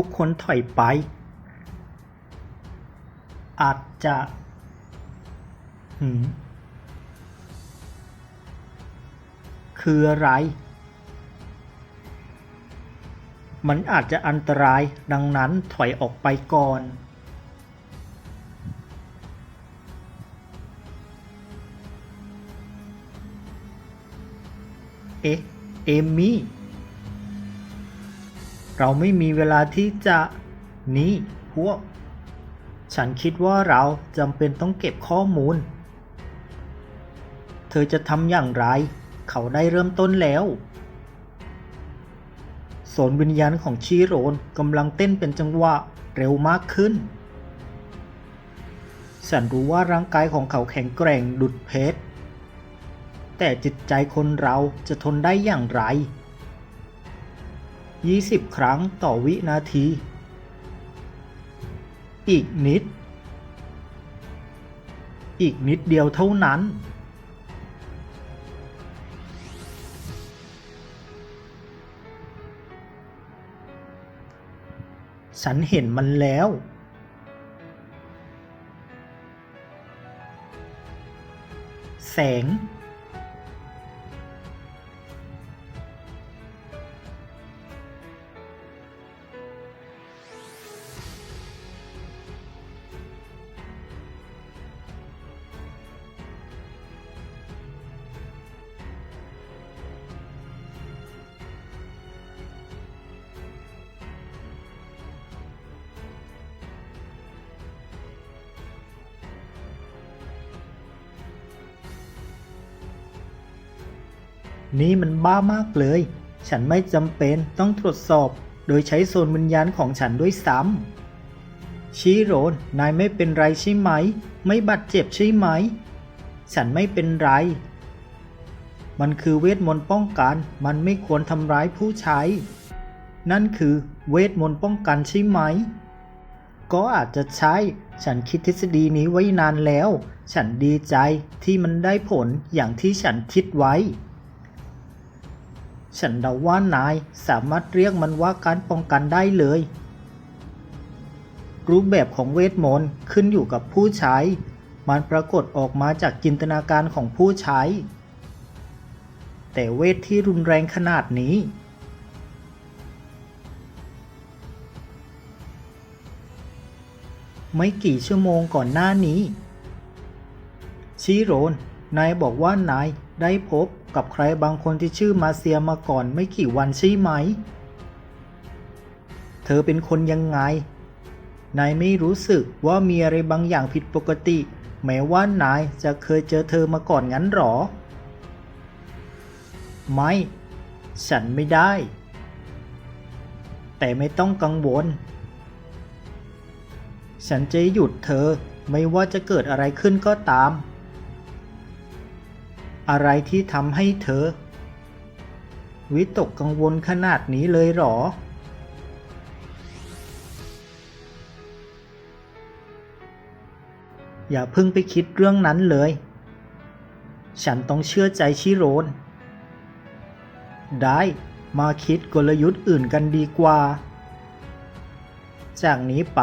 ทุกคนถอยไป อาจจะหืมคืออะไร มันอาจจะอันตรายดังนั้นถอยออกไปก่อน เอ๊ะเอมมี่ เราไม่มีเวลาที่จะนี่พวก ฉันคิดว่าเราจำเป็นต้องเก็บข้อมูล เธอจะทำอย่างไร เขาได้เริ่มต้นแล้วโสนวิญญาณของชีโรนกำลังเต้นเป็นจังหวะเร็วมากขึ้น ฉันรู้ว่าร่างกายของเขาแข็งแกร่งดุดเพชร แต่จิตใจคนเราจะทนได้อย่างไร 20 ครั้งต่อวินาที อีกนิด อีกนิดเดียวเท่านั้น ฉันเห็นมันแล้วแสง นี่มันบ้ามากเลย ฉันไม่จำเป็นต้องตรวจสอบ โดยใช้โซนวิญญาณของฉันด้วยซ้ำชิโรนนายไม่เป็นไรใช่ไหม ไม่บาดเจ็บใช่ไหม ฉันไม่เป็นไร มันคือเวทมนต์ป้องกัน มันไม่ควรทำร้ายผู้ใช้ นั่นคือเวทมนต์ป้องกันใช่ไหม ก็อาจจะใช่ฉันคิดทฤษฎีนี้ไว้นานแล้ว ฉันดีใจที่มันได้ผลอย่างที่ฉันคิดไว้ ฉันเดาว่านายสามารถเรียกมันว่าการป้องกันได้เลย รูปแบบของเวทมนต์ขึ้นอยู่กับผู้ใช้ มันปรากฏออกมาจากจินตนาการของผู้ใช้ แต่เวทที่รุนแรงขนาดนี้ ไม่กี่ชั่วโมงก่อนหน้านี้ ชิโรน นายบอกว่านายได้พบ กับใครบางคนที่ชื่อมาเซียมาก่อนไม่กี่วันใช่ไหม เธอเป็นคนยังไง นายไม่รู้สึกว่ามีอะไรบางอย่างผิดปกติ แม้ว่านายจะเคยเจอเธอมาก่อนงั้นหรอ ไม่ ฉันไม่ได้ แต่ไม่ต้องกังวล ฉันจะหยุดเธอไม่ว่าจะเกิดอะไรขึ้นก็ตาม อะไรที่ทำให้เธอ วิตกกังวลขนาดนี้เลยหรอ อย่าเพิ่งไปคิดเรื่องนั้นเลย ฉันต้องเชื่อใจชิโรน ได้มาคิดกลยุทธ์อื่นกันดีกว่า จากนี้ไป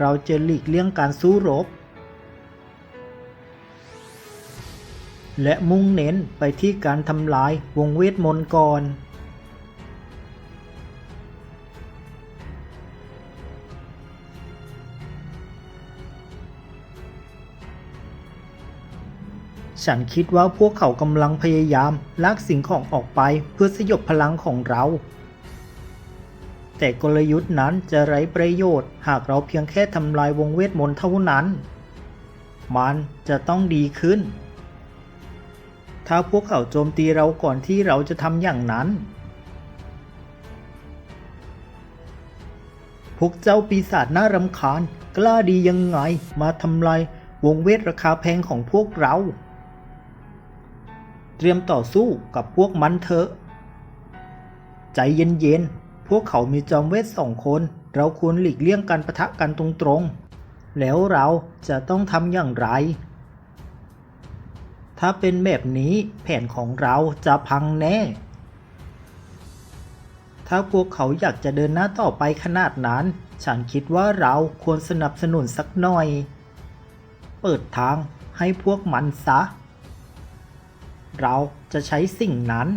เราจะหลีกเลี่ยงการสู้รบ และมุ่งเน้นไปที่การทำลายวงเวทมนต์ก่อน ฉันคิดว่าพวกเขากำลังพยายามลากสิ่งของออกไปเพื่อสยบพลังของเรา แต่กลยุทธ์นั้นจะไร้ประโยชน์หากเราเพียงแค่ทำลายวงเวทมนต์เท่านั้น มันจะต้องดีขึ้น ถ้าพวกเขาโจมตีเราก่อนที่เราจะทำอย่างนั้น พวกเจ้าปีศาจน่ารำคาญ กล้าดียังไงมาทำลายวงเวทราคาแพงของพวกเรา เตรียมต่อสู้กับพวกมันเถอะ ใจเย็นๆ พวกเขามีจอมเวทสองคน เราควรหลีกเลี่ยงการประทะกันตรงๆ แล้วเราจะต้องทำอย่างไร ถ้าเป็นแบบนี้แผนของเราจะพังแน่ ถ้าพวกเขาอยากจะเดินหน้าต่อไปขนาดนั้น ฉันคิดว่าเราควรสนับสนุนสักหน่อย เปิดทางให้พวกมันซะ เราจะใช้สิ่งนั้น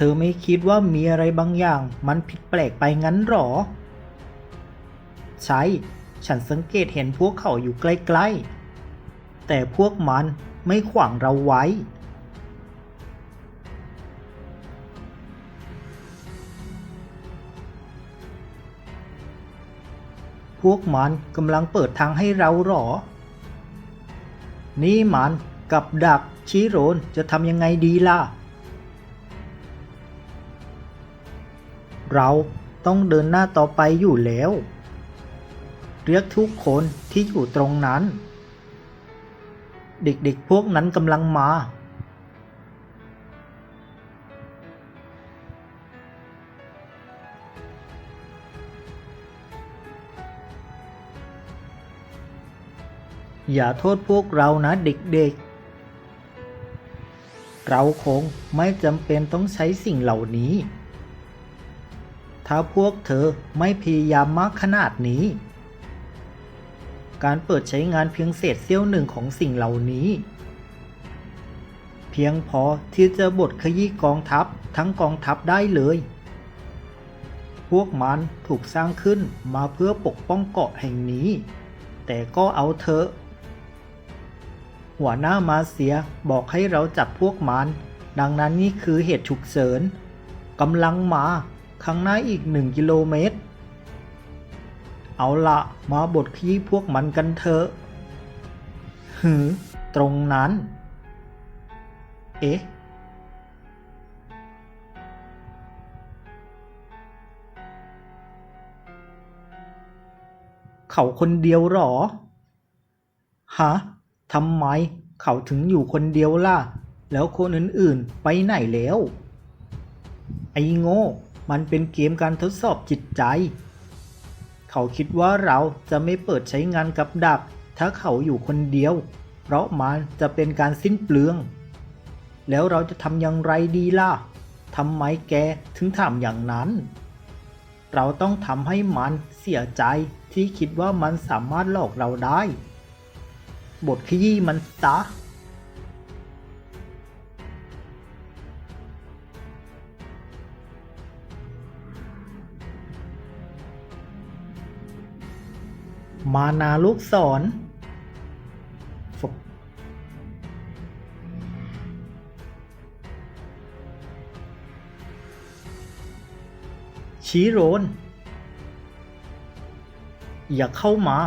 เธอไม่คิดว่ามีอะไรบางอย่าง มันผิดแปลกไปงั้นหรอ ใช่ ฉันสังเกตเห็นพวกเขาอยู่ใกล้ๆ แต่พวกมันไม่ขวางเราไว้ พวกมันกำลังเปิดทางให้เราหรอ นี่มันกับดักชิโรนจะทำยังไงดีล่ะ เราต้องเดินหน้าต่อไปอยู่แล้ว เรียกทุกคนที่อยู่ตรงนั้น เด็กๆพวกนั้นกำลังมา อย่าโทษพวกเรานะเด็กๆเราคงไม่จำเป็นต้องใช้สิ่งเหล่านี้ ถ้าพวกเธอไม่พยายามมากขนาดนี้ การเปิดใช้งานเพียงเศษเสี้ยวหนึ่งของสิ่งเหล่านี้ เพียงพอที่จะบดขยี้กองทัพทั้งกองทัพได้เลย พวกมันถูกสร้างขึ้นมาเพื่อปกป้องเกาะแห่งนี้ แต่ก็เอาเถอะ หัวหน้ามาเสียบอกให้เราจับพวกมัน ดังนั้นนี่คือเหตุฉุกเฉินกำลังมา ข้างหน้าอีกหนึ่งกิโลเมตร เอาละมาบดขยี้พวกมันกันเถอะหือ ตรงนั้น เอ๊ะเขาคนเดียวหรอ ฮะ ทำไม เขาถึงอยู่คนเดียวล่ะ แล้วคนอื่นๆ ไปไหนแล้ว ไอ้โง่ มันเป็นเกมการทดสอบจิตใจ เขาคิดว่าเราจะไม่เปิดใช้งานกับดัก ถ้าเขาอยู่คนเดียว เพราะมันจะเป็นการสิ้นเปลือง แล้วเราจะทำอย่างไรดีล่ะทำไมแกถึงทำอย่างนั้น เราต้องทำให้มันเสียใจที่คิดว่ามันสามารถหลอกเราได้ บทขยี้มันซะ มานาลูกศรฟกชี้โรน อย่าเข้ามา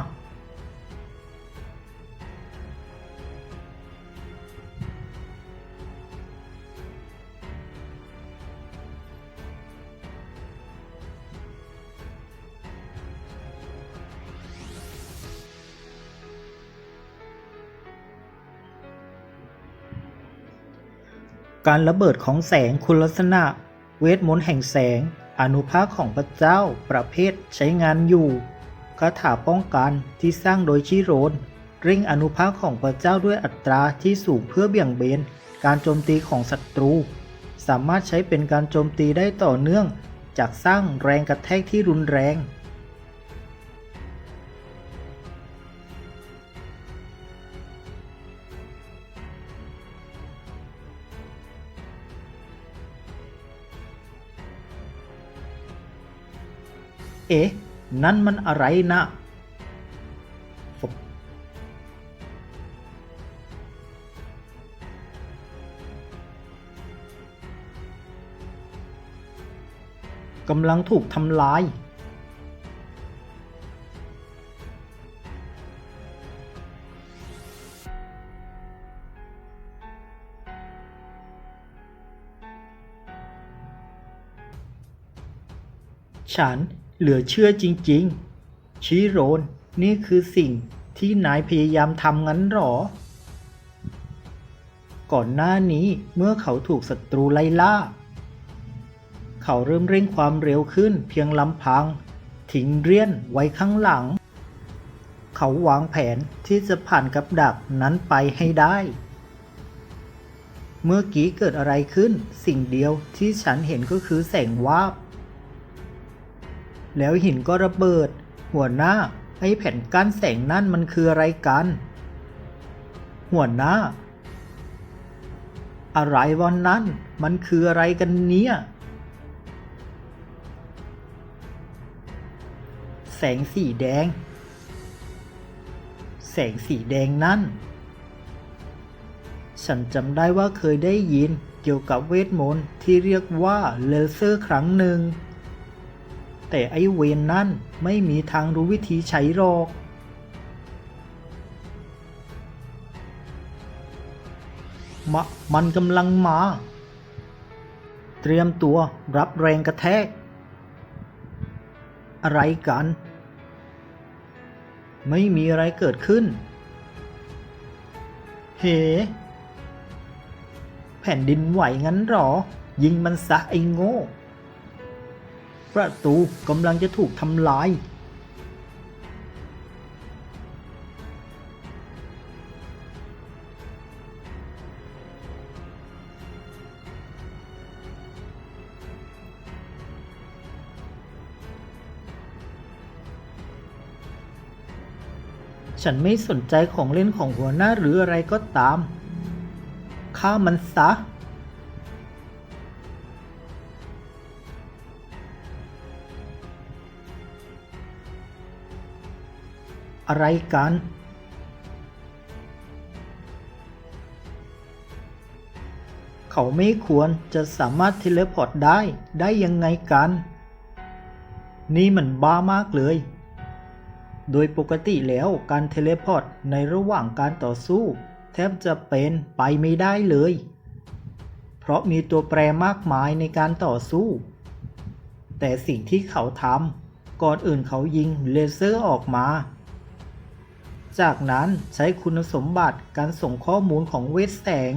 การระเบิดของแสงคุณลักษณะ เวทมนต์แห่งแสง อนุภาคของพระเจ้าประเภทใช้งานอยู่คาถาป้องกันที่สร้างโดยชิโรนเร่งอนุภาคของพระเจ้าด้วยอัตราที่สูงเพื่อเบี่ยงเบน การโจมตีของศัตรู สามารถใช้เป็นการโจมตีได้ต่อเนื่อง จากสร้างแรงกระแทกที่รุนแรง เอ๊ะ นั่นมันอะไรนะกำลังถูกทำลาย ฉัน เหลือเชื่อจริงๆ ชิโรน นี่คือสิ่งที่นายพยายามทำงั้นหรอ ก่อนหน้านี้เมื่อเขาถูกศัตรูไล่ล่า เขาเริ่มเร่งความเร็วขึ้นเพียงลำพัง ทิ้งเรียนไว้ข้างหลัง เขาวางแผนที่จะผ่านกับดักนั้นไปให้ได้ เมื่อกี้เกิดอะไรขึ้น สิ่งเดียวที่ฉันเห็นก็คือแสงวาบ แล้วหินก็ระเบิด หัวหน้า ไอ้แผ่นกั้นแสงนั่นมันคืออะไรกัน หัวหน้า อะไรวันนั้นมันคืออะไรกันเนี่ยแสงสีแดง แสงสีแดงนั่น ฉันจำได้ว่าเคยได้ยินเกี่ยวกับเวทมนต์ที่เรียกว่าเลเซอร์ครั้งหนึ่ง แต่ไอเวนนั่นไม่มีทางรู้วิธีใช้หรอกมะมันกำลังมา เตรียมตัวรับแรงกระแทก อะไรกัน ไม่มีอะไรเกิดขึ้น เฮ้แผ่นดินไหวงั้นหรอ ยิงมันซะไอ้โง่ ประตูกำลังจะถูกทำลาย ฉันไม่สนใจของเล่นของหัวหน้าหรืออะไรก็ตาม ฆ่ามันซะ อะไรกัน เขาไม่ควรจะสามารถเทเลพอร์ตได้ได้ยังไงกัน นี่มันบ้ามากเลย โดยปกติแล้วการเทเลพอร์ตในระหว่างการต่อสู้ แทบจะเป็นไปไม่ได้เลย เพราะมีตัวแปรมากมายในการต่อสู้ แต่สิ่งที่เขาทำก่อนอื่นเขายิงเลเซอร์ออกมา จากนั้นใช้คุณสมบัติการส่งข้อมูลของเวทแสง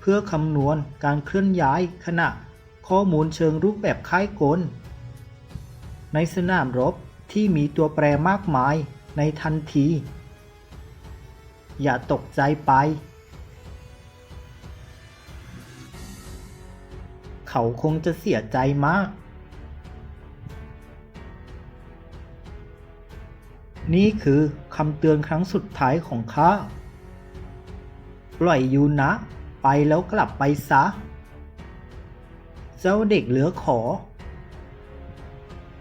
เพื่อคำนวณการเคลื่อนย้ายขณะข้อมูลเชิงรูปแบบค่ายกล ในสนามรบที่มีตัวแปรมากมายในทันที อย่าตกใจไป เขาคงจะเสียใจมาก นี่คือคำเตือนครั้งสุดท้ายของข้า ปล่อยยูนะ ไปแล้วกลับไปซะ เจ้าเด็กเหลือขอ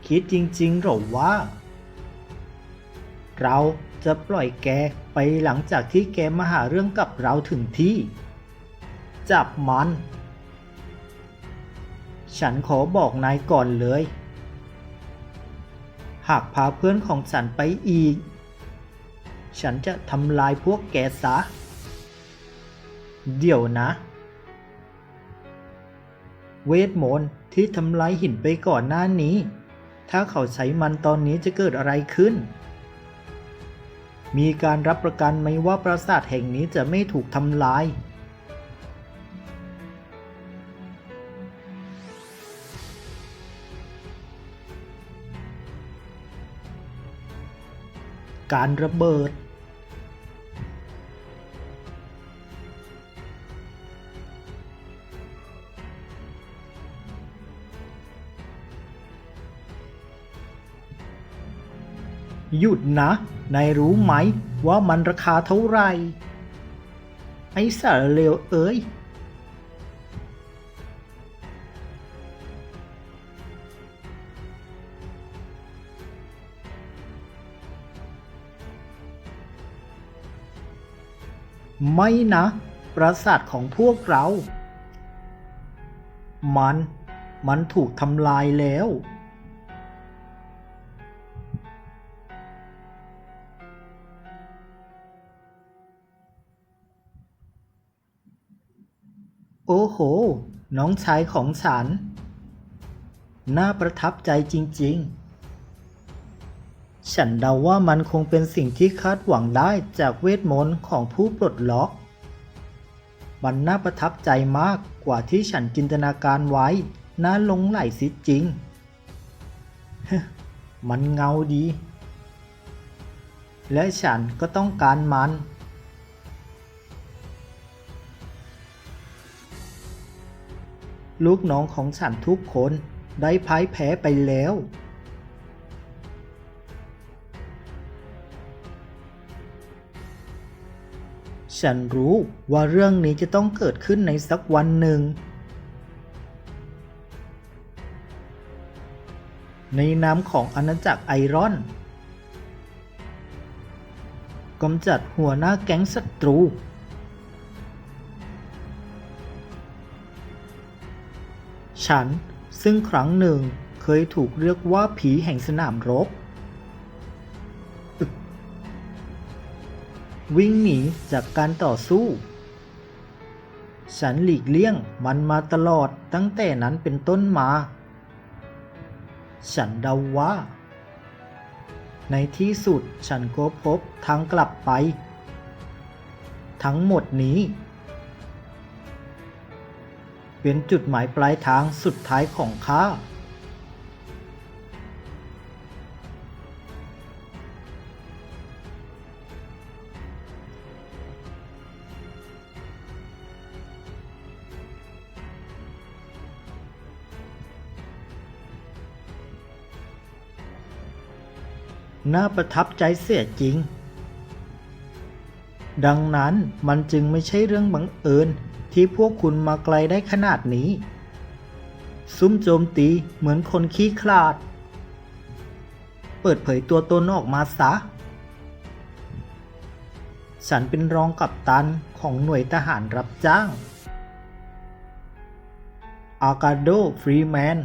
คิดจริงๆหรอว่า เราจะปล่อยแกไปหลังจากที่แกมาหาเรื่องกับเราถึงที่ จับมัน ฉันขอบอกนายก่อนเลยากพาเพื่อนของฉันไปอีก ฉันจะทำลายพวกแกซะ เดี๋ยวนะ เวทมนต์ที่ทำลายหินไปก่อนหน้านี้ ถ้าเขาใช้มันตอนนี้จะเกิดอะไรขึ้น มีการรับประกันไหมว่าปราสาทแห่งนี้จะไม่ถูกทำลาย การระเบิด หยุดนะนายรู้ไหมว่ามันราคาเท่าไหร่ ไอ้สารเลวเอ้ย ไม่นะ ปราสาทของพวกเรา มัน มันถูกทำลายแล้ว โอ้โห น้องชายของฉัน น่าประทับใจจริง ๆ ฉันเดาว่ามันคงเป็นสิ่งที่คาดหวังได้จากเวทมนต์ของผู้ปลดล็อก มันน่าประทับใจมากกว่าที่ฉันจินตนาการไว้ น่าหลงไหลสิจริง มันเงาดี และฉันก็ต้องการมัน ลูกน้องของฉันทุกคนได้พ่ายแพ้ไปแล้ว ฉันรู้ว่าเรื่องนี้จะต้องเกิดขึ้นในสักวันหนึ่ง ในนามของอาณาจักรไอรอนกำจัดหัวหน้าแก๊งศัตรู ฉันซึ่งครั้งหนึ่งเคยถูกเรียกว่าผีแห่งสนามรบ วิ่งหนีจากการต่อสู้ ฉันหลีกเลี่ยงมันมาตลอดตั้งแต่นั้นเป็นต้นมา ฉันเดาว่า ในที่สุดฉันก็พบทางกลับไป ทั้งหมดนี้ เป็นจุดหมายปลายทางสุดท้ายของข้า น่าประทับใจเสียจริง ดังนั้นมันจึงไม่ใช่เรื่องบังเอิญที่พวกคุณมาไกลได้ขนาดนี้ ซุ้มโจมตีเหมือนคนขี้ขลาด เปิดเผยตัวตนออกมาซะ ฉันเป็นรองกัปตันของหน่วยทหารรับจ้าง อากาโดฟรีแมน